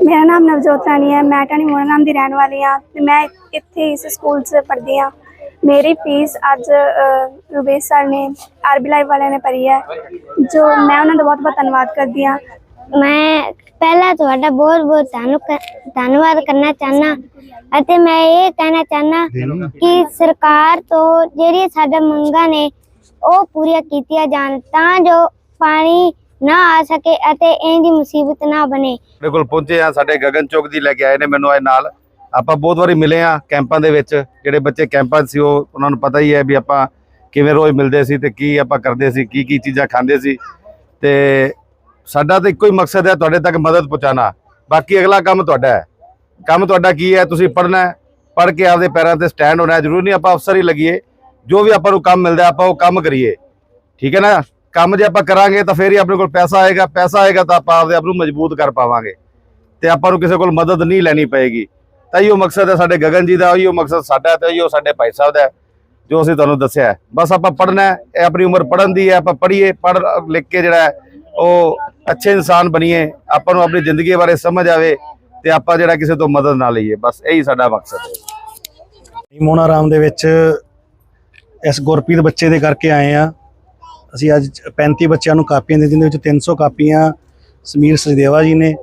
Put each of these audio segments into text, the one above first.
ਮੇਰਾ ਨਾਮ ਨਵਜੋਤ ਰਾਣੀ ਹੈ ਮੈਂ ਟਾਣੀ ਮੋਹਨਗਾਮ ਦੀ ਰਹਿਣ ਵਾਲੀ ਹਾਂ ਤੇ ਮੈਂ ਇੱਥੇ ਇਸ ਸਕੂਲ 'ਚ ਪੜ੍ਹਦੀ ਹਾਂ। ਮੇਰੀ ਫੀਸ ਅੱਜ ਅ, ਸਰ ਨੇ ਆਰਬੀ ਲਾਈਵ ਵਾਲਿਆਂ ਨੇ ਭਰੀ ਹੈ ਜੋ ਮੈਂ ਉਹਨਾਂ ਦਾ ਬਹੁਤ ਬਹੁਤ ਧੰਨਵਾਦ ਕਰਦੀ ਹਾਂ। ਮੈਂ ਪਹਿਲਾਂ ਤੁਹਾਡਾ ਬਹੁਤ ਬਹੁਤ ਧੰਨ ਧੰਨਵਾਦ ਕਰਨਾ ਚਾਹਨਾ ਅਤੇ ਮੈਂ ਇਹ ਕਹਿਣਾ ਚਾਹਨਾ ਕਿ ਸਰਕਾਰ ਤੋਂ ਜਿਹੜੀ ਸਾਡਾ ਮੰਗਾਂ ਨੇ ਉਹ ਪੂਰੀਆਂ ਕੀਤੀਆਂ ਜਾਣ ਤਾਂ ਜੋ ਪਾਣੀ ਨਾ ਆ ਸਕੇ ਅਤੇ ਇਹਦੀ ਮੁਸੀਬਤ ਨਾ ਬਣੇ। ਸਾਡੇ ਕੋਲ ਪਹੁੰਚੇ ਆ, ਸਾਡੇ ਗਗਨ ਚੌਕ ਦੀ ਲੈ ਕੇ ਆਏ ਨੇ ਮੈਨੂੰ ਅੱਜ ਨਾਲ। ਆਪਾਂ ਬਹੁਤ ਵਾਰੀ ਮਿਲੇ ਆ ਕੈਂਪਾਂ ਦੇ ਵਿੱਚ, ਜਿਹੜੇ ਬੱਚੇ ਕੈਂਪਾਂ 'ਚ ਸੀ, ਉਹ ਉਹਨਾਂ ਨੂੰ ਪਤਾ ਹੀ ਹੈ ਵੀ ਆਪਾਂ ਕਿਵੇਂ ਰੋਜ਼ ਮਿਲਦੇ ਸੀ ਤੇ ਕੀ ਆਪਾਂ ਕਰਦੇ ਸੀ, ਕੀ ਕੀ ਚੀਜ਼ਾਂ ਖਾਂਦੇ ਸੀ। ਤੇ ਸਾਡਾ ਤਾਂ ਇੱਕੋ ਹੀ ਮਕਸਦ ਹੈ ਤੁਹਾਡੇ ਤੱਕ ਮਦਦ ਪਹੁੰਚਾਉਣਾ। ਬਾਕੀ ਅਗਲਾ ਕੰਮ ਤੁਹਾਡਾ ਹੈ। ਕੰਮ ਤੁਹਾਡਾ ਕੀ ਹੈ? ਤੁਸੀਂ ਪੜ੍ਹਨਾ ਹੈ। ਪੜ੍ਹ ਕੇ ਆਪਦੇ ਪੈਰਾਂ ਤੇ ਸਟੈਂਡ ਹੋਣਾ ਹੈ। ਜ਼ਰੂਰੀ ਨਹੀਂ ਆਪਾਂ ਅਫਸਰ ਹੀ ਲੱਗੀਏ। ਜੋ ਵੀ ਆਪਾਂ ਨੂੰ ਕੰਮ ਮਿਲਦਾ ਆਪਾਂ ਉਹ ਕੰਮ ਕਰੀਏ। ਠੀਕ ਹੈ ਨਾ? ਕੰਮ ਜੇ ਆਪਾਂ ਕਰਾਂਗੇ ਤਾਂ ਫੇਰ ਹੀ ਆਪਣੇ ਕੋਲ ਪੈਸਾ ਆਏਗਾ ਪੈਸਾ ਆਏਗਾ ਤਾਂ ਆਪਾਂ ਆਪਦੇ ਆਪ ਨੂੰ ਮਜ਼ਬੂਤ ਕਰ ਪਾਵਾਂਗੇ। ਤੇ ਆਪਾਂ ਨੂੰ ਕਿਸੇ ਕੋਲ ਮਦਦ ਨਹੀਂ ਲੈਣੀ ਪਏਗੀ। ਤਾਂ ਇਹੋ ਮਕਸਦ ਹੈ ਸਾਡੇ ਗਗਨ ਜੀ ਦਾ, ਇਹੋ ਮਕਸਦ ਸਾਡਾ ਹੈ ਤੇ ਇਹੋ ਸਾਡੇ ਭਾਈ ਸਾਹਿਬ ਦਾ ਜੋ ਅਸੀਂ ਤੁਹਾਨੂੰ ਦੱਸਿਆ ਬਸ ਆਪਾਂ ਪੜ੍ਹਨਾ ਹੈ, ਇਹ ਆਪਣੀ ਉਮਰ ਪੜ੍ਹਨ ਦੀ ਹੈ, ਆਪਾਂ ਪੜ੍ਹੀਏ, ਪੜ੍ਹ, ਲਿਖ ਕੇ ਜਿਹੜਾ ਉਹ ਅੱਛੇ ਇਨਸਾਨ ਬਣੀਏ, ਆਪਾਂ ਨੂੰ ਆਪਣੀ ਜ਼ਿੰਦਗੀ ਬਾਰੇ ਸਮਝ ਆਵੇ ਤੇ ਆਪਾਂ ਜਿਹੜਾ ਕਿਸੇ ਤੋਂ ਮਦਦ ਨਾ ਲਈਏ। ਬਸ ਇਹੀ ਸਾਡਾ ਮਕਸਦ ਹੈ। ਮੋਨਾ ਰਾਮ ਦੇ ਵਿੱਚ ਇਸ ਗੁਰਪ੍ਰੀਤ ਬੱਚੇ ਦੇ ਕਰਕੇ ਆਏ ਆ ਅਸੀਂ ਅੱਜ 35 ਬੱਚਿਆਂ ਨੂੰ ਕਾਪੀਆਂ ਦੇ ਜਿਹਦੇ ਵਿੱਚ 300 ਕਾਪੀਆਂ ਸਮੀਰ ਸਜਦੇਵਾ ਜੀ ਨੇ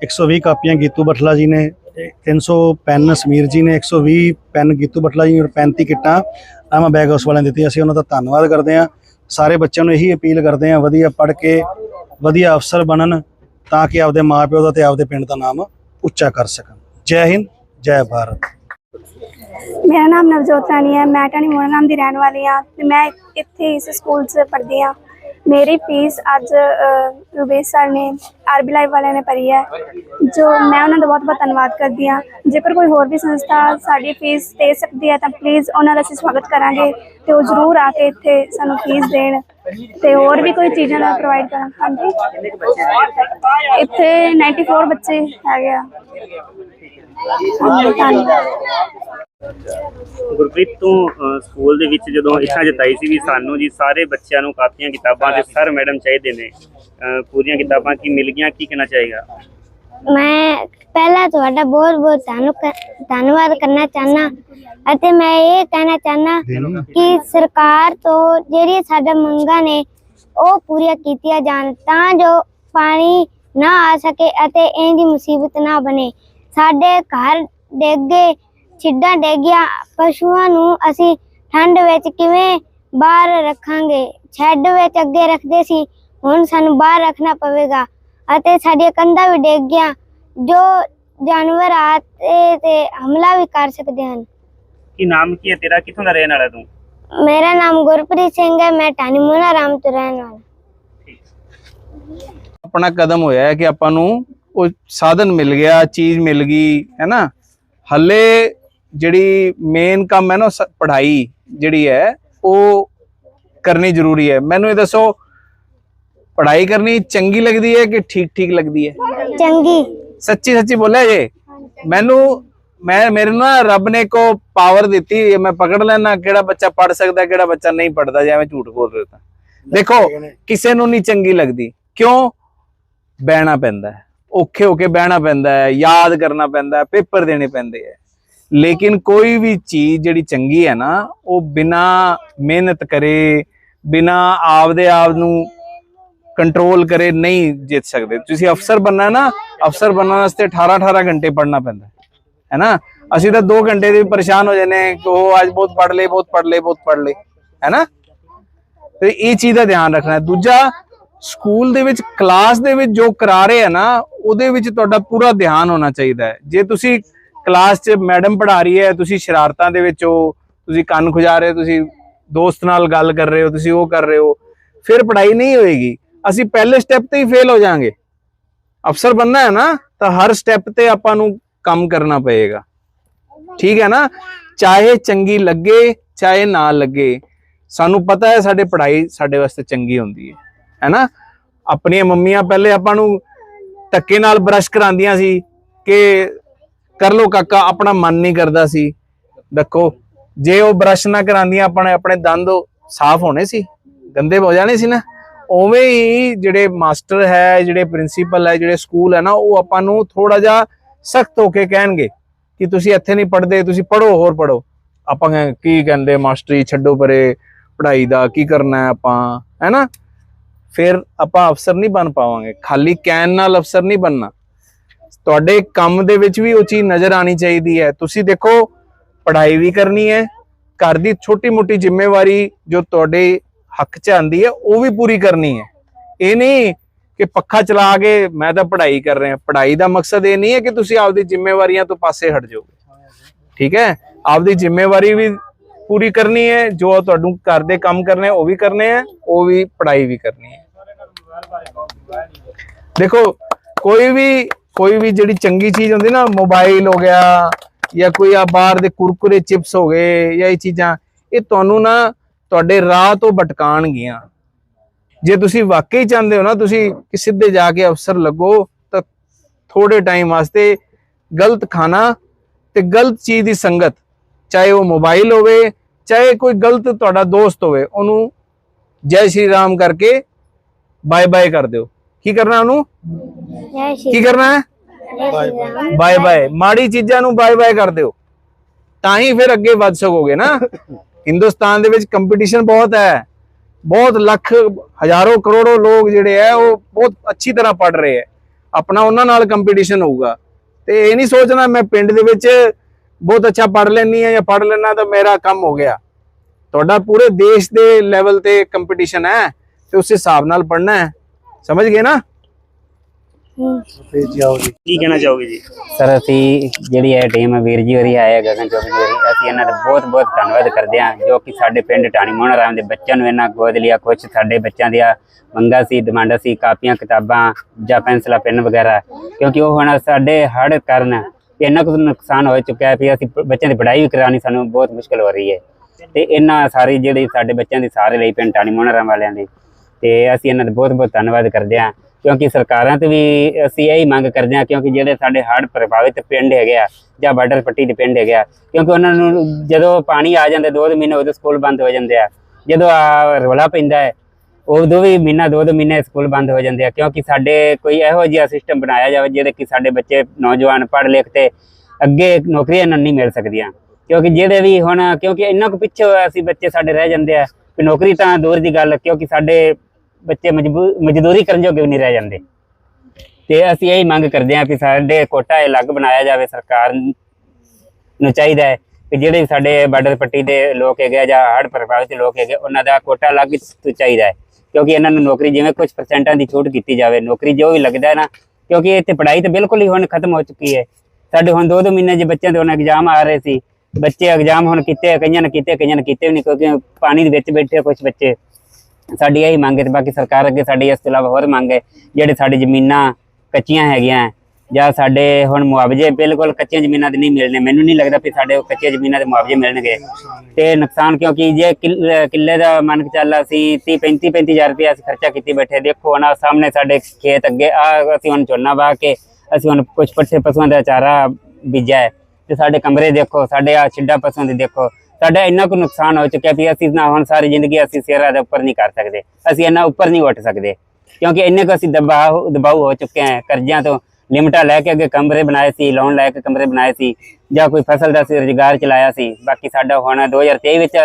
120 ਕਾਪੀਆਂ ਗੀਤੂ ਬਠਲਾ ਜੀ ਨੇ, ਤੇ 300 ਪੈਨ ਸਮੀਰ ਜੀ ਨੇ 120 ਪੈਨ ਗੀਤੂ ਬਠਲਾ ਜੀ ਨੇ ਔਰ 35 ਕਿੱਟਾਂ ਆਮਾ ਬੈਗ ਹਾਊਸ ਵਾਲਿਆਂ ਨੇ ਦਿੱਤੀ ਅਸੀਂ ਉਹਨਾਂ ਦਾ ਧੰਨਵਾਦ ਕਰਦੇ ਹਾਂ। ਸਾਰੇ ਬੱਚਿਆਂ ਨੂੰ ਇਹੀ ਅਪੀਲ ਕਰਦੇ ਹਾਂ, ਵਧੀਆ ਪੜ੍ਹ ਕੇ, ਵਧੀਆ ਅਫਸਰ ਬਣਨ ਤਾਂ ਕਿ ਆਪਦੇ ਮਾਪਿਓ ਦਾ ਤੇ ਆਪਦੇ ਪਿੰਡ ਦਾ ਨਾਮ ਉੱਚਾ ਕਰ ਸਕਣ। ਜੈ ਹਿੰਦ, ਜੈ ਭਾਰਤ। ਮੇਰਾ ਨਾਮ ਨਵਜੋਤ ਰਾਣੀ ਹੈ ਮੈਂ ਟਾਣੀ ਮੋਹਨਗਾਮ ਦੀ ਰਹਿਣ ਵਾਲੀ ਹਾਂ ਤੇ ਮੈਂ ਇੱਥੇ ਇਸ ਸਕੂਲ 'ਚ ਪੜ੍ਹਦੀ ਹਾਂ। ਮੇਰੀ ਫੀਸ ਅੱਜ ਅ, ਰੁਬੇਸ਼ ਸਰ ਨੇ ਆਰਬੀ ਲਾਈਵ ਵਾਲਿਆਂ ਨੇ ਭਰੀ ਹੈ ਜੋ ਮੈਂ ਉਹਨਾਂ ਦਾ ਬਹੁਤ ਬਹੁਤ ਧੰਨਵਾਦ ਕਰਦੀ ਹਾਂ। ਜੇਕਰ ਕੋਈ ਹੋਰ ਵੀ ਸੰਸਥਾ ਸਾਡੀ ਫੀਸ ਦੇ ਸਕਦੀ ਹੈ ਤਾਂ ਪਲੀਜ਼ ਉਹਨਾਂ ਦਾ ਅਸੀਂ ਸਵਾਗਤ ਕਰਾਂਗੇ ਤੇ ਉਹ ਜ਼ਰੂਰ ਆ ਕੇ ਇੱਥੇ ਸਾਨੂੰ ਫੀਸ ਦੇਣ ਤੇ ਹੋਰ ਵੀ ਕੋਈ ਚੀਜ਼ਾਂ ਦਾ ਪ੍ਰੋਵਾਈਡ ਕਰਨ। ਹਾਂਜੀ? ਇੱਥੇ 94 ਬੱਚੇ ਹੈਗੇ ਆ। ਹਾਂਜੀ, ਧੰਨਵਾਦ ਗੁਰਪ੍ਰੀਤ, ਤੂੰ ਸਕੂਲ ਦੇ ਵਿੱਚ ਜਦੋਂ ਇੱਛਾ ਜਤਾਈ ਸੀ ਵੀ ਸਾਨੂੰ ਜੀ ਸਾਰੇ ਬੱਚਿਆਂ ਨੂੰ ਕਾਪੀਆਂ, ਕਿਤਾਬਾਂ ਤੇ ਸਰ ਮੈਡਮ ਚਾਹੀਦੇ ਨੇ ਪੂਰੀਆਂ ਕਿਤਾਬਾਂ ਕੀ ਮਿਲ ਗਈਆਂ, ਕੀ ਕਹਿਣਾ ਚਾਹੇਗਾ? ਮੈਂ ਪਹਿਲਾਂ ਤੁਹਾਡਾ ਬਹੁਤ ਬਹੁਤ ਧੰਨਵਾਦ ਕਰਨਾ ਚਾਹਨਾ ਅਤੇ ਮੈਂ ਇਹ ਕਹਿਣਾ ਚਾਹਨਾ ਕਿ ਸਰਕਾਰ ਤੋਂ ਜਿਹੜੀ ਸਾਡਾ ਮੰਗਾਂ ਨੇ, ਉਹ ਪੂਰੀਆਂ ਕੀਤੀਆਂ ਜਾਣ ਤਾਂ ਜੋ ਪਾਣੀ ਨਾ ਆ ਸਕੇ ਅਤੇ ਇਹਦੀ ਮੁਸੀਬਤ ਨਾ ਬਣੇ। ਸਾਡੇ ਘਰ ਡੇਗੇ ਛਿੱਡਾਂ ਡੇਗੀਆਂ ਪਸ਼ੂਆਂ ਨੂੰ ਅਸੀਂ ਠੰਡ ਵਿੱਚ ਕਿਵੇਂ ਬਾਹਰ ਰੱਖਾਂਗੇ? ਸ਼ੈੱਡ ਵਿੱਚ ਅੱਗੇ ਰੱਖਦੇ ਸੀ। ਹੁਣ ਸਾਨੂੰ ਬਾਹਰ ਰੱਖਣਾ ਪਵੇਗਾ ਅਤੇ ਸਾਡੀਆਂ ਕੰਧਾਂ ਵੀ ਡਿੱਗ ਗਿਆ ਜੋ ਜਾਨਵਰ ਆਤੇ ਤੇ ਹਮਲਾ ਵੀ ਕਰ ਸਕਦੇ ਹਨ। ਕੀ ਨਾਮ ਕੀ ਹੈ ਤੇਰਾ? ਕਿੱਥੋਂ ਦਾ ਰਹਿਣ ਵਾਲਾ ਤੂੰ? ਮੇਰਾ ਨਾਮ ਗੁਰਪ੍ਰੀਤ ਸਿੰਘ ਹੈ। ਮੈਂ ਟਾਨੀਮੂਨਾ ਰਾਮ ਤੋਂ ਰਹਿਣ ਵਾਲਾ। ਆਪਣਾ ਕਦਮ ਹੋਇਆ ਹੈ ਕਿ ਆਪਾਂ ਨੂੰ ਉਹ ਸਾਧਨ ਮਿਲ ਗਿਆ ਚੀਜ਼ ਮਿਲ ਗਈ ਹੈ ਨਾ? ਹੱਲੇ ਜਿਹੜੀ ਮੇਨ ਕੰਮ ਹੈ ਨਾ ਪੜ੍ਹਾਈ ਜਿਹੜੀ ਹੈ ਉਹ ਕਰਨੀ ਜ਼ਰੂਰੀ ਹੈ। ਮੈਨੂੰ ਇਹ ਦੱਸੋ ਪੜ੍ਹਾਈ ਕਰਨੀ ਚੰਗੀ ਲੱਗਦੀ ਹੈ ਕਿ ਠੀਕ ਠੀਕ ਲੱਗਦੀ ਹੈ? ਚੰਗੀ। ਸੱਚੀ ਸੱਚੀ ਬੋਲਿਆ ਜੇ। ਮੈਨੂੰ ਮੈਂ ਮੇਰੇ ਨੂੰ ਰੱਬ ਨੇ ਕੋ ਪਾਵਰ ਦਿੱਤੀ ਮੈਂ ਪਕੜ ਲੈਣਾ ਕਿਹੜਾ ਬੱਚਾ ਪੜ ਸਕਦਾ ਕਿਹੜਾ ਬੱਚਾ ਨਹੀਂ ਪੜਦਾ ਜੇ ਐਵੇਂ ਝੂਠ ਬੋਲ ਰਿਹਾ ਤਾਂ। ਦੇਖੋ ਕਿਸੇ ਨੂੰ ਨਹੀਂ ਚੰਗੀ ਲੱਗਦੀ। ਕਿਉਂ? ਬਹਿਣਾ ਪੈਂਦਾ ਔਖੇ ਹੋ ਕੇ ਬਹਿਣਾ ਪੈਂਦਾ ਹੈ ਯਾਦ ਕਰਨਾ ਪੈਂਦਾ ਹੈ ਪੇਪਰ ਦੇਣੇ ਪੈਂਦੇ ਹੈ। ਲੇਕਿਨ ਕੋਈ ਵੀ ਚੀਜ਼ ਜਿਹੜੀ ਚੰਗੀ ਹੈ ਨਾ, ਉਹ ਬਿਨਾ ਮਿਹਨਤ ਕਰੇ, ਬਿਨਾ ਆਪਦੇ ਆਪ ਨੂੰ ਕੰਟਰੋਲ ਕਰੇ, ਨਹੀਂ ਜਿੱਤ ਸਕਦੇ। ਤੁਸੀਂ ਅਫਸਰ ਬੰਨਾ ਨਾ, ਅਫਸਰ ਬਣਨ ਵਾਸਤੇ 18 18 ਘੰਟੇ ਪੜ੍ਹਨਾ ਪੈਂਦਾ ਹੈ। ਨਾ? ਅਸੀਂ ਤਾਂ 2 ਘੰਟੇ ਦੇ ਵੀ ਪਰੇਸ਼ਾਨ ਹੋ ਜਾਂਦੇ ਹਾਂ ਕਿ ਉਹ ਅੱਜ ਬਹੁਤ ਪੜ੍ਹ ਲਏ, ਬਹੁਤ ਪੜ੍ਹ ਲਏ, ਬਹੁਤ ਪੜ੍ਹ ਲਏ। ਹੈ ਨਾ? ਤੇ ਇਹ ਚੀਜ਼ ਦਾ ਧਿਆਨ ਰੱਖਣਾ ਦੂਜਾ, ਸਕੂਲ ਦੇ ਵਿੱਚ, ਕਲਾਸ ਦੇ ਵਿੱਚ ਜੋ ਕਰਾ ਰਹੇ ਆ ਨਾ, ਉਹਦੇ ਵਿੱਚ ਤੁਹਾਡਾ ਪੂਰਾ ਧਿਆਨ ਹੋਣਾ ਚਾਹੀਦਾ ਹੈ। ਜੇ ਤੁਸੀਂ ਕਲਾਸ 'ਚ ਮੈਡਮ ਪੜ੍ਹਾ ਰਹੀ ਹੈ, ਤੁਸੀਂ ਸ਼ਰਾਰਤਾਂ ਦੇ ਵਿੱਚ ਹੋ, ਤੁਸੀਂ ਕੰਨ ਖੁਜਾ ਰਹੇ ਹੋ, ਤੁਸੀਂ ਦੋਸਤ ਨਾਲ ਗੱਲ ਕਰ ਰਹੇ ਹੋ, ਤੁਸੀਂ ਉਹ ਕਰ ਰਹੇ ਹੋ, ਫਿਰ ਪੜ੍ਹਾਈ ਨਹੀਂ ਹੋਏਗੀ। ਅਸੀਂ ਪਹਿਲੇ ਸਟੈਪ ਤੇ ਹੀ ਫੇਲ ਹੋ ਜਾਾਂਗੇ। ਅਫਸਰ ਬੰਨਾ ਹੈ ਨਾ, ਤਾਂ ਹਰ ਸਟੈਪ ਤੇ ਆਪਾਂ ਨੂੰ ਕੰਮ ਕਰਨਾ ਪਏਗਾ। ਠੀਕ ਹੈ ਨਾ? ਚਾਹੇ ਚੰਗੀ ਲੱਗੇ, ਚਾਹੇ ਨਾ ਲੱਗੇ, ਸਾਨੂੰ ਪਤਾ ਹੈ ਸਾਡੇ ਪੜ੍ਹਾਈ ਸਾਡੇ ਵਾਸਤੇ ਚੰਗੀ ਹੁੰਦੀ ਹੈ। ਹੈਨਾ ਆਪਣੀਆਂ ਮੰਮੀਆਂ ਪਹਿਲੇ ਆਪਾਂ ਨੂੰ ਧੱਕੇ ਨਾਲ ਬਰਸ਼ ਕਰਾਉਂਦੀਆਂ ਸੀ ਕਿ ਕਰ ਲੋ ਕਾਕਾ, ਆਪਣਾ ਮਨ ਨਹੀਂ ਕਰਦਾ ਸੀ। ਦੇਖੋ ਜੇ ਉਹ ਬਰਸ਼ ਨਾ ਕਰਾਉਂਦੀਆਂ ਆਪਣੇ ਆਪਣੇ ਦੰਦ ਸਾਫ਼ ਹੋਣੇ ਸੀ। ਗੰਦੇ ਹੋ ਜਾਣੇ ਸੀ ਨਾ। ਉਵੇਂ ਹੀ ਜਿਹੜੇ ਮਾਸਟਰ ਹੈ, ਜਿਹੜੇ ਪ੍ਰਿੰਸੀਪਲ ਹੈ, ਜਿਹੜੇ ਸਕੂਲ ਹੈ ਨਾ, ਉਹ ਆਪਾਂ ਨੂੰ ਥੋੜਾ ਜਿਹਾ ਸਖਤ ਹੋ ਕੇ ਕਹਿਣਗੇ ਕਿ ਤੁਸੀਂ ਇੱਥੇ ਨਹੀਂ ਪੜ੍ਹਦੇ, ਤੁਸੀਂ ਪੜ੍ਹੋ, ਹੋਰ ਪੜ੍ਹੋ। ਆਪਾਂ ਕੀ ਕਹਿੰਦੇ ਮਾਸਟਰੀ ਛੱਡੋ ਪਰੇ, ਪੜ੍ਹਾਈ ਦਾ ਕੀ ਕਰਨਾ ਹੈ ਆਪਾਂ ਹੈਨਾ ਫਿਰ ਆਪਾਂ ਅਫਸਰ ਨਹੀਂ ਬਣ ਪਾਵਾਂਗੇ। ਖਾਲੀ ਕਹਿਣ ਨਾਲ ਅਫਸਰ ਨਹੀਂ ਬਣਨਾ। ਤੁਹਾਡੇ ਕੰਮ ਦੇ ਵਿੱਚ ਵੀ ਉਹ ਚੀਜ਼ ਨਜ਼ਰ ਆਣੀ ਚਾਹੀਦੀ ਹੈ। ਤੁਸੀਂ ਦੇਖੋ, ਪੜ੍ਹਾਈ ਵੀ ਕਰਨੀ ਹੈ, ਘਰ ਦੀ ਛੋਟੀ ਮੋਟੀ ਜ਼ਿੰਮੇਵਾਰੀ ਜੋ ਤੁਹਾਡੇ ਹੱਕ 'ਚ ਆਂਦੀ ਹੈ, ਉਹ ਵੀ ਪੂਰੀ ਕਰਨੀ ਹੈ। ਇਹ ਨਹੀਂ ਕਿ ਪੱਖਾ ਚਲਾ ਕੇ ਮੈਂ ਤਾਂ ਪੜ੍ਹਾਈ ਕਰ ਰਿਹਾ, ਪੜ੍ਹਾਈ ਦਾ ਮਕਸਦ ਇਹ ਨਹੀਂ ਹੈ ਕਿ ਤੁਸੀਂ ਆਪਦੀ ਜ਼ਿੰਮੇਵਾਰੀਆਂ ਤੋਂ ਪਾਸੇ ਹਟ ਜਾਓਗੇ ਠੀਕ ਹੈ? ਆਪਦੀ ਜ਼ਿੰਮੇਵਾਰੀ ਵੀ ਪੂਰੀ ਕਰਨੀ ਹੈ, ਜੋ ਤੁਹਾਨੂੰ ਘਰ ਦੇ ਕੰਮ ਕਰਨੇ, ਉਹ ਵੀ ਕਰਨੇ ਹੈ, ਉਹ ਵੀ ਪੜ੍ਹਾਈ ਵੀ ਕਰਨੀ ਹੈ। ਦੇਖੋ, ਕੋਈ ਵੀ ਕੋਈ ਵੀ ਜਿਹੜੀ ਚੰਗੀ ਚੀਜ਼ ਹੁੰਦੀ ਨਾ, ਮੋਬਾਈਲ ਹੋ ਗਿਆ ਜਾਂ ਕੋਈ ਆ ਬਾਹਰ ਦੇ ਕੁਰਕੁਰੇ ਚਿਪਸ ਹੋ ਗਏ ਜਾਂ ਇਹ ਚੀਜ਼ਾਂ, ਇਹ ਤੁਹਾਨੂੰ ਨਾ ਤੁਹਾਡੇ ਰਾਹ ਤੋਂ ਭਟਕਾਣਗੀਆਂ। ਜੇ ਤੁਸੀਂ ਵਾਕਈ ਚਾਹੁੰਦੇ ਹੋ ਨਾ, ਤੁਸੀਂ ਕਿ ਸਿੱਧੇ ਜਾ ਕੇ ਅਫਸਰ ਲੱਗੋ, ਤਾਂ ਥੋੜੇ ਟਾਈਮ ਵਾਸਤੇ ਗਲਤ ਖਾਣਾ ਤੇ ਗਲਤ ਚੀਜ਼ ਦੀ ਸੰਗਤ, ਚਾਹੇ ਉਹ ਮੋਬਾਈਲ ਹੋਵੇ, ਚਾਹੇ ਕੋਈ ਗਲਤ ਤੁਹਾਡਾ ਦੋਸਤ ਹੋਵੇ, ਉਹਨੂੰ ਜੈ ਸ਼੍ਰੀ ਰਾਮ ਕਰਕੇ ਬਾਏ ਬਾਏ ਕਰ ਦਿਓ। ਕੀ ਕਰਨਾ ਉਹਨੂੰ? ਕੀ ਕਰਨਾ? ਹੈ ਬਾਏ ਬਾਏ। ਮਾੜੀ ਚੀਜ਼ਾਂ ਨੂੰ ਬਾਏ ਬਾਏ ਕਰ ਦਿਓ। ਤਾਂ ਹੀ ਫਿਰ ਅੱਗੇ ਵੱਧ ਸਕੋਗੇ ਨਾ। ਹਿੰਦੁਸਤਾਨ ਦੇ ਵਿੱਚ ਕੰਪੀਟੀਸ਼ਨ ਬਹੁਤ ਹੈ। ਬਹੁਤ ਲੱਖ ਹਜ਼ਾਰੋਂ ਕਰੋੜੋਂ ਲੋਕ ਜਿਹੜੇ ਹੈ ਉਹ ਬਹੁਤ ਅੱਛੀ ਤਰ੍ਹਾਂ ਪੜ ਰਹੇ ਹੈ। ਆਪਣਾ ਉਹਨਾਂ ਨਾਲ ਕੰਪੀਟੀਸ਼ਨ ਹੋਊਗਾ। ਤੇ ਇਹ ਨਹੀਂ ਸੋਚਣਾ ਮੈਂ ਪਿੰਡ ਦੇ ਵਿੱਚ ਬਹੁਤ ਅੱਛਾ ਪੜ ਲੈਣੀ ਹੈ ਜਾਂ ਪੜ ਲੈਣਾ ਤਾਂ ਮੇਰਾ ਕੰਮ ਹੋ ਗਿਆ। ਤੁਹਾਡਾ ਪੂਰੇ ਦੇਸ਼ ਦੇ ਲੈਵਲ ਤੇ ਕੰਪੀਟੀਸ਼ਨ ਹੈ। ਤੇ ਉਸ ਹਿਸਾਬ ਨਾਲ ਪੜਨਾ ਹੈ। ਸਮਝ ਗਏ ਨਾ? ਕੀ ਕਹਿਣਾ ਚਾਹੋਗੇ ਜੀ? ਸਰ ਅਸੀਂ ਜਿਹੜੀ ਇਹ ਟੀਮ ਵੀਰ ਜੀ ਹੋਰੀ ਆਏ ਆ, ਗਗਨ ਚੌਧਰੀ ਹੋਰੀ ਅਸੀਂ ਇਹਨਾਂ ਦਾ ਬਹੁਤ ਬਹੁਤ ਧੰਨਵਾਦ ਕਰਦੇ ਹਾਂ ਜੋ ਕਿ ਸਾਡੇ ਪਿੰਡ ਟਾਣੀ ਮੋਹਨ ਰਾਮ ਦੇ ਬੱਚਿਆਂ ਨੂੰ ਇਹਨਾਂ ਗੋਦ ਲਿਆ ਕੁਝ ਸਾਡੇ ਬੱਚਿਆਂ ਦੀਆਂ ਮੰਗਾਂ ਸੀ ਡਿਮਾਂਡਾਂ ਸੀ ਕਾਪੀਆਂ ਕਿਤਾਬਾਂ ਜਾਂ ਪੈਨਸਲਾਂ ਪੈਨ ਵਗੈਰਾ ਕਿਉਂਕਿ ਉਹ ਹੁਣ ਸਾਡੇ ਹੜ ਕਾਰਨ ਇੰਨਾ ਕੁ ਨੁਕਸਾਨ ਹੋ ਚੁੱਕਿਆ ਹੈ ਵੀ ਅਸੀਂ ਬੱਚਿਆਂ ਦੀ ਪੜ੍ਹਾਈ ਵੀ ਕਰਾਉਣੀ ਸਾਨੂੰ ਬਹੁਤ ਮੁਸ਼ਕਲ ਹੋ ਰਹੀ ਹੈ। ਤੇ ਇਹਨਾਂ ਸਾਰੀ ਜਿਹੜੀ ਸਾਡੇ ਬੱਚਿਆਂ ਦੀ ਸਾਰੇ ਲਈ ਪਿੰਡ ਟਾਣੀ ਮੋਹਨ ਰਾਮ ਵਾਲਿਆਂ ਦੀ ਤੇ ਅਸੀਂ ਇਹਨਾਂ ਦਾ ਬਹੁਤ ਬਹੁਤ ਧੰਨਵਾਦ ਕਰਦੇ ਹਾਂ। ਕਿਉਂਕਿ ਸਰਕਾਰਾਂ ਤੇ ਵੀ ਅਸੀਂ ਇਹੀ ਮੰਗ ਕਰਦੇ ਹਾਂ, ਕਿਉਂਕਿ ਜਿਹੜੇ ਸਾਡੇ ਹੜ੍ਹ ਪ੍ਰਭਾਵਿਤ ਪਿੰਡ ਹੈਗੇ ਆ ਜਾਂ ਬਾਰਡਰ ਪੱਟੀ ਦੇ ਪਿੰਡ ਹੈਗੇ ਆ, ਕਿਉਂਕਿ ਉਹਨਾਂ ਨੂੰ ਜਦੋਂ ਪਾਣੀ ਆ ਜਾਂਦਾ ਦੋ ਦੋ ਮਹੀਨੇ ਉਦੋਂ ਸਕੂਲ ਬੰਦ ਹੋ ਜਾਂਦੇ ਆ। ਜਦੋਂ ਆ ਰੌਲਾ ਪੈਂਦਾ ਹੈ, ਉਦੋਂ ਵੀ ਮਹੀਨਾ ਦੋ ਦੋ ਮਹੀਨੇ ਸਕੂਲ ਬੰਦ ਹੋ ਜਾਂਦੇ ਆ, ਕਿਉਂਕਿ ਸਾਡੇ ਕੋਈ ਇਹੋ ਜਿਹਾ ਸਿਸਟਮ ਬਣਾਇਆ ਜਾਵੇ ਜਿਹਦੇ ਕਿ ਸਾਡੇ ਬੱਚੇ ਨੌਜਵਾਨ ਪੜ੍ਹ ਲਿਖ ਤੇ ਅੱਗੇ ਨੌਕਰੀਆਂ ਇਹਨਾਂ ਨੂੰ ਨਹੀਂ ਮਿਲ ਸਕਦੀਆਂ। ਕਿਉਂਕਿ ਜਿਹੜੇ ਵੀ ਹੁਣ, ਕਿਉਂਕਿ ਇੰਨਾ ਕੁ ਪਿੱਛੇ ਹੋਇਆ ਸੀ ਬੱਚੇ ਸਾਡੇ ਰਹਿ ਜਾਂਦੇ ਆ ਕਿ ਨੌਕਰੀ ਤਾਂ ਦੂਰ ਦੀ ਗੱਲ, ਕਿਉਂਕਿ ਸਾਡੇ ਬੱਚੇ ਮਜਬੂ- ਮਜ਼ਦੂਰੀ ਕਰਨ ਜੋਗੇ ਵੀ ਨਹੀਂ ਰਹਿ ਜਾਂਦੇ। ਤੇ ਅਸੀਂ ਇਹੀ ਮੰਗ ਕਰਦੇ ਹਾਂ ਕਿ ਸਾਡੇ ਕੋਟਾ ਅਲੱਗ ਬਣਾਇਆ ਜਾਵੇ, ਸਰਕਾਰ ਨੂੰ ਚਾਹੀਦਾ ਹੈ ਕਿ ਜਿਹੜੇ ਸਾਡੇ ਬਾਰਡਰ ਪੱਟੀ ਦੇ ਲੋਕ ਹੈਗੇ ਆ ਜਾਂ ਹੜ੍ਹ ਪ੍ਰਭਾਵਿਤ ਲੋਕ ਹੈਗੇ, ਉਹਨਾਂ ਦਾ ਕੋਟਾ ਅਲੱਗ ਤੋਂ ਚਾਹੀਦਾ ਹੈ। ਕਿਉਂਕਿ ਇਹਨਾਂ ਨੂੰ ਨੌਕਰੀ ਜਿਵੇਂ ਕੁਝ ਪਰਸੈਂਟਾਂ ਦੀ ਛੂਟ ਕੀਤੀ ਜਾਵੇ, ਨੌਕਰੀ ਜੋ ਵੀ ਲੱਗਦਾ ਹੈ ਨਾ, ਕਿਉਂਕਿ ਇੱਥੇ ਪੜ੍ਹਾਈ ਤਾਂ ਬਿਲਕੁਲ ਹੀ ਹੁਣ ਖਤਮ ਹੋ ਚੁੱਕੀ ਹੈ। ਸਾਡੇ ਹੁਣ ਦੋ ਦੋ ਮਹੀਨੇ ਜੇ ਬੱਚਿਆਂ ਦੇ ਹੁਣ ਐਗਜ਼ਾਮ ਆ ਰਹੇ ਸੀ, ਬੱਚੇ ਐਗਜ਼ਾਮ ਹੁਣ ਕੀਤੇ ਕਈਆਂ ਨੇ ਕੀਤੇ, ਕਈਆਂ ਨੇ ਕੀਤੇ ਵੀ ਨਹੀਂ, ਕਿਉਂਕਿ ਪਾਣੀ ਦੇ ਵਿੱਚ ਬੈਠੇ ਕੁਝ ਬੱਚੇ। ਸਾਡੀ ਇਹੀ ਮੰਗ ਹੈ ਤੇ ਬਾਕੀ ਸਰਕਾਰ ਅੱਗੇ ਸਾਡੀ ਇਸ ਤੋਂ ਇਲਾਵਾ ਹੋਰ ਮੰਗ ਹੈ, ਜਿਹੜੇ ਸਾਡੇ ਜ਼ਮੀਨਾਂ ਕੱਚੀਆਂ ਹੈਗੀਆਂ, ਜਾਂ ਸਾਡੇ ਹੁਣ ਮੁਆਵਜ਼ੇ ਬਿਲਕੁਲ ਕੱਚੀਆਂ ਜ਼ਮੀਨਾਂ ਦੇ ਨਹੀਂ ਮਿਲਣੇ, ਮੈਨੂੰ ਨਹੀਂ ਲੱਗਦਾ ਕਿ ਸਾਡੇ ਕੱਚੀਆਂ ਜ਼ਮੀਨਾਂ ਦੇ ਮੁਆਵਜ਼ੇ ਮਿਲਣਗੇ। ਤੇ ਨੁਕਸਾਨ ਕਿਉਂਕਿ ਜੇ ਕਿੱਲੇ ਦਾ ਮੰਨ ਕੇ ਚੱਲ ਅਸੀਂ 30 35 35000 ਰੁਪਏ ਅਸੀਂ ਖਰਚਾ ਕੀਤੀ ਬੈਠੇ, ਦੇਖੋ ਹੁਣ ਸਾਹਮਣੇ ਸਾਡੇ ਖੇਤ ਅੱਗੇ ਆ ਅਸੀਂ ਹੁਣ ਝੋਨਾ ਵਾ ਕੇ ਅਸੀਂ ਹੁਣ ਕੁਝ ਪੱਠੇ ਪਸ਼ੂਆਂ ਦਾ ਚਾਰਾ ਬੀਜਿਆ ਹੈ। ਤੇ ਸਾਡੇ ਕਮਰੇ ਦੇਖੋ, ਸਾਡੇ ਆ ਛਿੱਡਾ ਪਸ਼ੂਆਂ ਦੇ ਦੇਖੋ ਸਾਡਾ ਇੰਨਾ ਕੁ ਨੁਕਸਾਨ ਹੋ ਚੁੱਕਿਆ ਵੀ ਅਸੀਂ ਨਾ ਹੁਣ ਸਾਰੀ ਜ਼ਿੰਦਗੀ ਅਸੀਂ ਸਿਰਾਂ ਦੇ ਉੱਪਰ ਨਹੀਂ ਕਰ ਸਕਦੇ। ਅਸੀਂ ਇੰਨਾ ਉੱਪਰ ਨਹੀਂ ਉੱਠ ਸਕਦੇ। ਕਿਉਂਕਿ ਇੰਨੇ ਕੁ ਅਸੀਂ ਦਬਾਅ ਦਬਾਅ ਹੋ ਚੁੱਕੇ ਹਾਂ ਕਰਜ਼ਿਆਂ ਤੋਂ। ਲਿਮਟਾਂ ਲੈ ਕੇ ਅੱਗੇ ਕਮਰੇ ਬਣਾਏ ਸੀ ਲੋਨ ਲੈ ਕੇ ਕਮਰੇ ਬਣਾਏ ਸੀ, ਜਾਂ ਕੋਈ ਫਸਲ ਦਾ ਸੀ ਰੁਜ਼ਗਾਰ ਚਲਾਇਆ ਸੀ। ਬਾਕੀ ਸਾਡਾ ਹੁਣ 2023 ਵਿੱਚ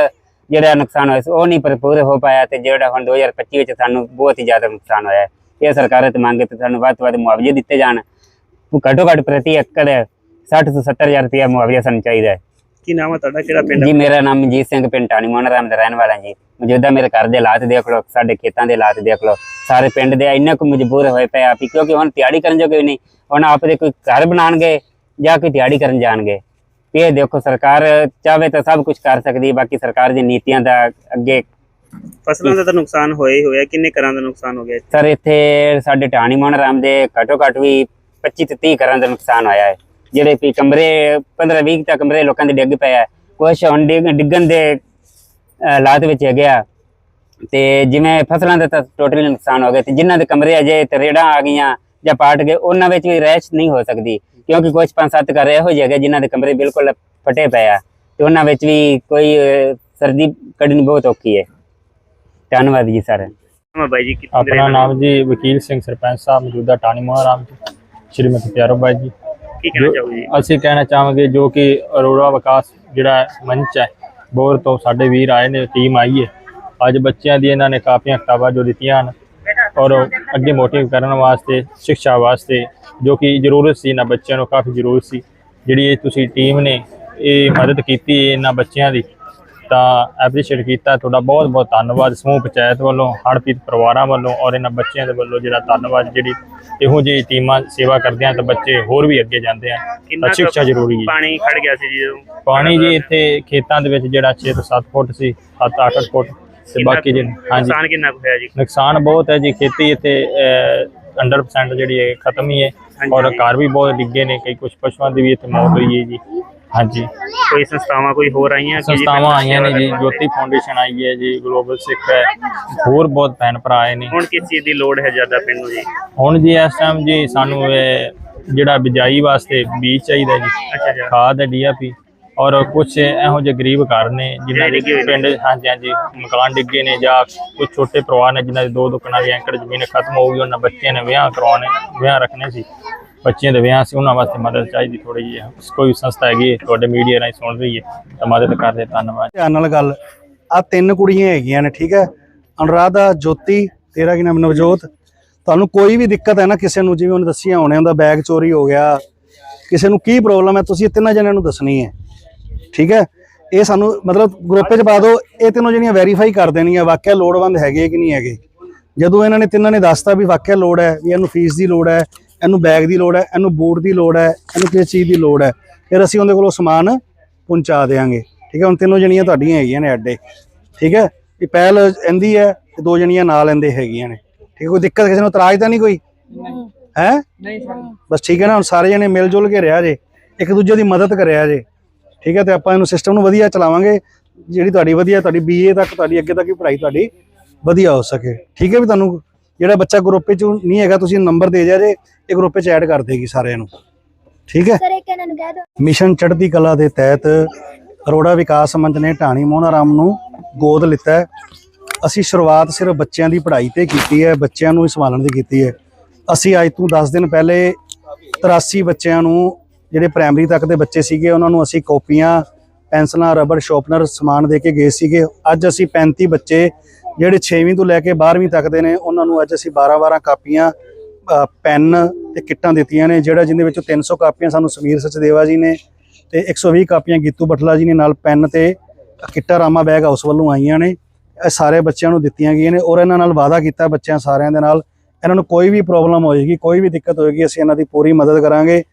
ਜਿਹੜਾ ਨੁਕਸਾਨ ਹੋਇਆ ਸੀ, ਉਹ ਨਹੀਂ ਭਰਪੂਰ ਹੋ ਪਾਇਆ ਤੇ ਜਿਹੜਾ ਹੁਣ 2025 ਵਿੱਚ ਸਾਨੂੰ ਬਹੁਤ ਹੀ ਜ਼ਿਆਦਾ ਨੁਕਸਾਨ ਹੋਇਆ। ਇਹ ਸਰਕਾਰਾਂ ਤੇ ਮੰਗੇ ਤੇ ਸਾਨੂੰ ਵੱਧ ਤੋਂ ਵੱਧ ਮੁਆਵਜ਼ੇ ਦਿੱਤੇ ਜਾਣ। ਘੱਟੋ ਘੱਟ ਪ੍ਰਤੀ ਏਕੜ 60 ਤੋਂ 70000 ਰੁਪਇਆ ਮੁਆਵਜ਼ਾ ਸਾਨੂੰ ਚਾਹੀਦਾ ਹੈ। ਕੀ ਨਾਮ ਹੈ ਤੁਹਾਡਾ? ਕਿਹੜਾ ਪਿੰਡ ਜੀ ਮੇਰਾ ਨਾਮ ਮਨਜੀਤ ਸਿੰਘ ਪਿੰਡ ਟਾਣੀ ਮੋਹਨ ਰਾਮ ਦਾ ਰਹਿਣ ਵਾਲਾ ਜੀ। ਮੌਜੂਦਾ ਮੇਰੇ ਘਰ ਦੇ ਹਾਲਾਤ ਦੇਖ ਲਓ ਸਾਡੇ ਖੇਤਾਂ ਦੇ ਹਾਲਾਤ ਦੇਖ ਲਓ। ਸਾਰੇ ਪਿੰਡ ਦੇ ਇੰਨੇ ਕੁ ਮਜਬੂਰ ਹੋਏ ਪਏ ਆ ਵੀ ਕਿਉਂਕਿ ਹੁਣ ਤਿਆੜੀ ਕਰਨ ਜੋਗੇ ਨਹੀਂ ਹੁਣ ਆਪਦੇ ਕੋਈ ਘਰ ਬਣਾਣਗੇ ਜਾਂ ਕੋਈ ਤਿਆੜੀ ਕਰਨ ਜਾਣਗੇ। ਇਹ ਦੇਖੋ ਸਰਕਾਰ ਚਾਹਵੇ ਤਾਂ ਸਭ ਕੁਝ ਕਰ ਸਕਦੀ ਹੈ ਬਾਕੀ ਸਰਕਾਰ ਦੀ ਨੀਤੀਆਂ ਦਾ ਅੱਗੇ ਫਸਲਾਂ ਦਾ ਤਾਂ ਨੁਕਸਾਨ ਹੋਇਆ ਹੀ ਹੋਇਆ ਕਿੰਨੇ ਘਰਾਂ ਦਾ ਨੁਕਸਾਨ ਹੋ ਗਿਆ ਸਰ ਇੱਥੇ ਸਾਡੇ ਟਾਣੀ ਮੋਹਨ ਰਾਮ ਦੇ ਘੱਟੋ ਘੱਟ ਵੀ 25 ਤੋਂ 30 ਘਰਾਂ ਦਾ ਨੁਕਸਾਨ ਹੋਇਆ ਹੈ। ਜਿਹੜੇ ਵੀ ਕਮਰੇ 15 20 ਤੱਕ ਕਮਰੇ ਲੋਕਾਂ ਦੇ ਡਿੱਗ ਪਏ ਆ। ਕੁਛ ਹੁਣ ਡਿੱਗ- ਡਿੱਗਣ ਦੇ ਹਾਲਾਤ ਵਿੱਚ ਹੈਗੇ ਆ। ਤੇ ਜਿਵੇਂ ਫਸਲਾਂ ਦਾ ਤਾਂ ਟੋਟਲੀ ਨੁਕਸਾਨ ਹੋ ਗਿਆ ਤੇ ਜਿਨ੍ਹਾਂ ਦੇ ਕਮਰੇ ਅਜੇ ਤਰੇੜਾਂ ਆ ਗਈਆਂ ਜਾਂ ਪਾਟ ਗਏ ਉਹਨਾਂ ਵਿੱਚ ਵੀ ਰਹਿਸ਼ ਨਹੀਂ ਹੋ ਸਕਦੀ। ਕਿਉਂਕਿ ਕੁਝ ਪੰਜ ਸੱਤ ਘਰ ਇਹੋ ਜਿਹੇ ਹੈਗੇ ਜਿਨ੍ਹਾਂ ਦੇ ਕਮਰੇ ਬਿਲਕੁਲ ਫਟੇ ਪਏ ਆ ਤੇ ਉਹਨਾਂ ਵਿੱਚ ਵੀ ਕੋਈ ਸਰਦੀ ਕੱਢਣੀ ਬਹੁਤ ਔਖੀ ਹੈ। ਧੰਨਵਾਦ ਜੀ ਸਰ ਮੈਂ ਬਾਈ ਜੀ ਆਪਣਾ ਨਾਮ ਜੀ ਵਕੀਲ ਸਿੰਘ ਸਰਪੰਚ ਸਾਹਿਬ ਮੌਜੂਦਾ ਟਾਣੀ ਮੋਹਨ ਰਾਮ ਜੀ ਸ਼੍ਰੀਮਤੀ ਪਿਆਰੋ ਬਾਈ ਜੀ? ਕੀ ਕਹਿਣਾ ਚਾਹੋਗੇ ਜੀ? ਅਸੀਂ ਕਹਿਣਾ ਚਾਹਾਂਗੇ ਜੋ ਕਿ ਅਰੋੜਾ ਵਿਕਾਸ ਜਿਹੜਾ ਮੰਚ ਹੈ ਬੋਰ ਤੋਂ ਸਾਡੇ ਵੀਰ ਆਏ ਨੇ ਟੀਮ ਆਈ ਹੈ। ਅੱਜ ਬੱਚਿਆਂ ਦੀ ਇਹਨਾਂ ਨੇ ਕਾਪੀਆਂ ਕਿਤਾਬਾਂ ਜੋ ਦਿੱਤੀਆਂ ਹਨ ਔਰ ਅੱਗੇ ਮੋਟਿਵ ਕਰਨ ਵਾਸਤੇ ਸਿੱਖਿਆ ਵਾਸਤੇ ਜੋ ਕਿ ਜ਼ਰੂਰਤ ਸੀ ਇਹਨਾਂ ਬੱਚਿਆਂ ਨੂੰ ਕਾਫੀ ਜ਼ਰੂਰਤ ਸੀ। ਜਿਹੜੀ ਇਹ ਤੁਸੀਂ ਟੀਮ ਨੇ ਇਹ ਮਦਦ ਕੀਤੀ ਇਹਨਾਂ ਬੱਚਿਆਂ ਦੀ ਤਾਂ ਐਪਰੀਸ਼ੀਏਟ ਕੀਤਾ। ਤੁਹਾਡਾ ਬਹੁਤ ਬਹੁਤ ਧੰਨਵਾਦ ਸਮੂਹ ਪੰਚਾਇਤ ਵੱਲੋਂ ਹੜਪੀਤ ਪਰਿਵਾਰਾਂ ਵੱਲੋਂ ਔਰ ਇਹਨਾਂ ਬੱਚਿਆਂ ਦੇ ਵੱਲੋਂ ਜਿਹੜਾ ਧੰਨਵਾਦ ਜਿਹੜੀ ਇਹੋ ਜਿਹੀ ਟੀਮਾਂ ਸੇਵਾ ਕਰਦੇ ਆ ਤਾਂ ਬੱਚੇ ਹੋਰ ਵੀ ਅੱਗੇ ਜਾਂਦੇ ਆ। ਤਾਂ ਸਿੱਖਿਆ ਜ਼ਰੂਰੀ ਹੈ। ਪਾਣੀ ਖੜ ਗਿਆ ਸੀ ਜੀ ਪਾਣੀ ਜੀ ਇੱਥੇ ਖੇਤਾਂ ਦੇ ਵਿੱਚ ਜਿਹੜਾ 6 ਤੋਂ 7 ਫੁੱਟ ਸੀ 7-8 ਫੁੱਟ ਤੇ ਬਾਕੀ ਹਾਂਜੀ। ਨੁਕਸਾਨ ਕਿੰਨਾ ਹੋਇਆ ਜੀ? ਨੁਕਸਾਨ ਬਹੁਤ ਹੈ ਜੀ ਖੇਤੀ ਇੱਥੇ 100% ਜਿਹੜੀ ਹੈ ਖਤਮ ਹੀ ਹੈ। ਔਰ ਘਰ ਵੀ ਬਹੁਤ ਡਿੱਗੇ ਨੇ ਕਈ ਕੁਝ ਪਸ਼ੂਆਂ ਦੀ ਵੀ ਇੱਥੇ ਮੌਤ ਹੋਈ ਹੈ ਜੀ। ਹਾਂਜੀ। ਕੋਈ ਸੰਸਥਾਵਾਂ ਕੋਈ ਹੋਰ ਆਈਆਂ ਕਿ ਜੀ ਸੰਸਥਾਵਾਂ ਆਈਆਂ ਨੇ ਜੀ ਜੋਤੀ ਫਾਊਂਡੇਸ਼ਨ ਆਈ ਹੈ ਜੀ ਗਲੋਬਲ ਸਿੱਖ ਹੈ। ਹੋਰ ਬਹੁਤ ਭੈਣ ਭਰਾ ਆਏ ਨੇ। ਹੁਣ ਕਿਸ ਚੀਜ਼ ਦੀ ਲੋੜ ਹੈ ਜ਼ਿਆਦਾ ਪਿੰਡ ਨੂੰ ਜੀ? ਹੁਣ ਜੀ ਇਸ ਟਾਈਮ ਜੀ ਸਾਨੂੰ ਇਹ ਜਿਹੜਾ ਬਿਜਾਈ ਵਾਸਤੇ ਬੀਜ ਚਾਹੀਦਾ ਜੀ ਖਾਦ ਹੈ ਡੀਆਪੀ ਔਰ ਕੁਝ ਇਹੋ ਜਿਹੇ ਗਰੀਬ ਘਰ ਨੇ ਜਿਨ੍ਹਾਂ ਦੇ ਪਿੰਡ ਹਾਂਜੀ ਹਾਂਜੀ ਮਕਾਨ ਡਿੱਗੇ ਨੇ ਜਾਂ ਕੁਝ ਛੋਟੇ ਪਰਿਵਾਰ ਨੇ ਜਿਨ੍ਹਾਂ ਦੇ ਦੋ ਦੋ ਕਨਾਲੀ ਏਕੜ ਜ਼ਮੀਨ ਖਤਮ ਹੋ ਗਈ ਉਹਨਾਂ ਬੱਚਿਆਂ ਨੇ ਵਿਆਹ ਕਰਵਾਉਣੇ ਵਿਆਹ ਰੱਖਣੇ ਸੀ। ਬੱਚਿਆਂ ਦੇ ਵਿਆਹ ਸੀ ਉਹਨਾਂ ਵਾਸਤੇ ਮਦਦ ਚਾਹੀਦੀ ਥੋੜੀ ਜਿਹੀ ਕੋਈ ਸੰਸਥਾ ਹੈਗੀ ਹੈ, ਤੁਹਾਡੇ ਮੀਡੀਆ ਰਾਹੀਂ ਸੁਣ ਰਹੀ ਹੈ ਤਾਂ ਮਦਦ ਕਰਦੇ ਧੰਨਵਾਦ। ਧਿਆਨ ਨਾਲ ਗੱਲ। ਆ ਤਿੰਨ ਕੁੜੀਆਂ ਹੈਗੀਆਂ ਨੇ ਠੀਕ ਹੈ? ਅਨੁਰਾਧਾ ਜੋਤੀ ਤੇਰਾ ਕੀ ਨਾਮ ਨਵਜੋਤ? ਤੁਹਾਨੂੰ ਕੋਈ ਵੀ ਦਿੱਕਤ ਹੈ ਨਾ ਕਿਸੇ ਨੂੰ ਜਿਵੇਂ ਉਹਨੇ ਦੱਸਿਆ ਹੋਣੇ ਉਹਦਾ ਬੈਗ ਚੋਰੀ ਹੋ ਗਿਆ ਕਿਸੇ ਨੂੰ ਕੀ ਪ੍ਰੋਬਲਮ ਹੈ ਤੁਸੀਂ ਇਹ ਤਿੰਨਾਂ ਜਣਿਆਂ ਨੂੰ ਦੱਸਣੀ ਹੈ। ਠੀਕ ਹੈ? ਇਹ ਸਾਨੂੰ ਮਤਲਬ ਗਰੁੱਪ 'ਚ ਪਾ ਦਿਓ ਇਹ ਤਿੰਨੋਂ ਜਿਹੜੀਆਂ ਵੈਰੀਫਾਈ ਕਰ ਦੇਣੀਆਂ ਵਾਕਿਆ ਲੋੜਵੰਦ ਹੈਗੇ ਕਿ ਨਹੀਂ ਹੈਗੇ। ਜਦੋਂ ਇਹਨਾਂ ਨੇ ਤਿੰਨਾਂ ਨੇ ਦੱਸਤਾ ਵੀ ਵਾਕਿਆ ਲੋੜ ਹੈ ਵੀ ਇਹਨੂੰ ਫੀਸ ਦੀ ਲੋੜ ਹੈ ਇਹਨੂੰ ਬੈਗ ਦੀ ਲੋੜ ਹੈ ਇਹਨੂੰ ਬੂਟ ਦੀ ਲੋੜ ਹੈ ਇਹਨੂੰ ਕਿਸ ਚੀਜ਼ ਦੀ ਲੋੜ ਹੈ। ਫਿਰ ਅਸੀਂ ਉਹਦੇ ਕੋਲੋਂ ਸਮਾਨ ਪਹੁੰਚਾ ਦੇਵਾਂਗੇ ਠੀਕ ਹੈ ਹੁਣ ਤਿੰਨੋਂ ਜਣੀਆਂ ਤੁਹਾਡੀਆਂ ਹੈਗੀਆਂ ਨੇ ਅੱਡੇ। ਠੀਕ ਹੈ ਇਹ ਪਹਿਲ ਇਹਦੀ ਹੈ ਤੇ ਦੋ ਜਣੀਆਂ ਨਾਲ ਇਹਦੇ ਹੈਗੀਆਂ ਨੇ। ਠੀਕ ਹੈ ਕੋਈ ਦਿੱਕਤ ਕਿਸੇ ਨੂੰ ਇਤਰਾਜ਼ ਤਾਂ ਨਹੀਂ ਕੋਈ? ਹੈ? ਨਹੀਂ ਸਰ। ਬਸ ਠੀਕ ਹੈ ਨਾ ਹੁਣ ਸਾਰੇ ਜਣੇ ਮਿਲ ਜੁਲ ਕੇ ਰਿਹਾ ਜੇ ਇੱਕ ਦੂਜੇ ਦੀ ਮਦਦ ਕਰਿਆ ਜੇ। ਠੀਕ ਹੈ ਤੇ ਆਪਾਂ ਇਹਨੂੰ ਸਿਸਟਮ ਨੂੰ ਵਧੀਆ ਚਲਾਵਾਂਗੇ। ਜਿਹੜੀ ਤੁਹਾਡੀ ਵਧੀਆ ਤੁਹਾਡੀ ਬੀਏ ਤੱਕ ਤੁਹਾਡੀ ਅੱਗੇ ਤੱਕ ਦੀ ਪੜ੍ਹਾਈ ਤੁਹਾਡੀ ਵਧੀਆ ਹੋ ਸਕੇ। ਠੀਕ ਹੈ ਵੀ ਤੁਹਾਨੂੰ ਜਿਹੜਾ ਬੱਚਾ ਗਰੁੱਪ ਵਿੱਚ ਨਹੀਂ ਹੈਗਾ ਤੁਸੀਂ ਨੰਬਰ ਦੇ ਜਾ ਜੇ ਇਹ ਗਰੁੱਪ ਵਿੱਚ ਐਡ ਕਰ ਦੇਗੀ ਸਾਰਿਆਂ ਨੂੰ। ਠੀਕ ਹੈ? ਸਰ ਇੱਕ ਇਹਨਾਂ ਨੂੰ ਕਹਿ ਦਿਓ। ਮਿਸ਼ਨ ਚੜ੍ਹਦੀ ਕਲਾ ਦੇ ਤਹਿਤ ਅਰੋੜਾ ਵਿਕਾਸ ਮੰਚ ਨੇ ਢਾਣੀ ਮੋਹਨ ਰਾਮ ਨੂੰ ਗੋਦ ਲਿੱਤਾ ਹੈ। ਅਸੀਂ ਸ਼ੁਰੂਆਤ ਸਿਰਫ ਬੱਚਿਆਂ ਦੀ ਪੜ੍ਹਾਈ ਤੇ ਕੀਤੀ ਹੈ ਬੱਚਿਆਂ ਨੂੰ ਹੀ ਸੰਭਾਲਣ ਦੀ ਕੀਤੀ ਹੈ। ਅਸੀਂ ਅੱਜ ਤੋਂ 10 ਦਿਨ ਪਹਿਲੇ 83 ਬੱਚਿਆਂ ਨੂੰ ਜਿਹੜੇ ਪ੍ਰਾਇਮਰੀ ਤੱਕ ਦੇ ਬੱਚੇ ਸੀਗੇ ਉਹਨਾਂ ਨੂੰ ਅਸੀਂ ਕਾਪੀਆਂ ਪੈਨਸਲਾਂ ਰਬੜ ਸ਼ਾਰਪਨਰ ਸਮਾਨ ਦੇ ਕੇ ਗਏ ਸੀਗੇ। ਅੱਜ ਅਸੀਂ 35 ਬੱਚੇ ਜਿਹੜੇ 6ਵੀਂ ਤੋਂ ਲੈ ਕੇ 12ਵੀਂ ਤੱਕ ਦੇ ਨੇ ਉਹਨਾਂ ਨੂੰ ਅੱਜ ਅਸੀਂ 12-12 ਕਾਪੀਆਂ ਅ, ਪੈਨ ਤੇ ਕਿੱਟਾਂ ਦਿੱਤੀਆਂ ਨੇ ਜਿਹੜਾ ਜਿਹਦੇ ਵਿੱਚੋਂ 300 ਕਾਪੀਆਂ ਸਾਨੂੰ ਸਮੀਰ ਸਚਦੇਵਾ ਜੀ ਨੇ ਤੇ 120 ਕਾਪੀਆਂ ਗੀਤੂ ਬਟਲਾ ਜੀ ਨੇ ਨਾਲ ਪੈਨ ਤੇ ਕਿੱਟਾ ਰਾਮਾ ਬੈਗ ਹਾਊਸ ਵੱਲੋਂ ਆਈਆਂ ਨੇ। ਇਹ ਸਾਰੇ ਬੱਚਿਆਂ ਨੂੰ ਦਿੱਤੀਆਂ ਗਈਆਂ ਨੇ ਔਰ ਇਹਨਾਂ ਨਾਲ ਵਾਅਦਾ ਕੀਤਾ ਬੱਚਿਆਂ ਸਾਰਿਆਂ ਦੇ ਨਾਲ। ਇਹਨਾਂ ਨੂੰ ਕੋਈ ਵੀ ਪ੍ਰੋਬਲਮ ਹੋਏਗੀ ਕੋਈ ਵੀ ਦਿੱਕਤ ਹੋਏਗੀ ਅਸੀਂ ਇਹਨਾਂ ਦੀ ਪੂਰੀ ਮਦਦ ਕਰਾਂਗੇ।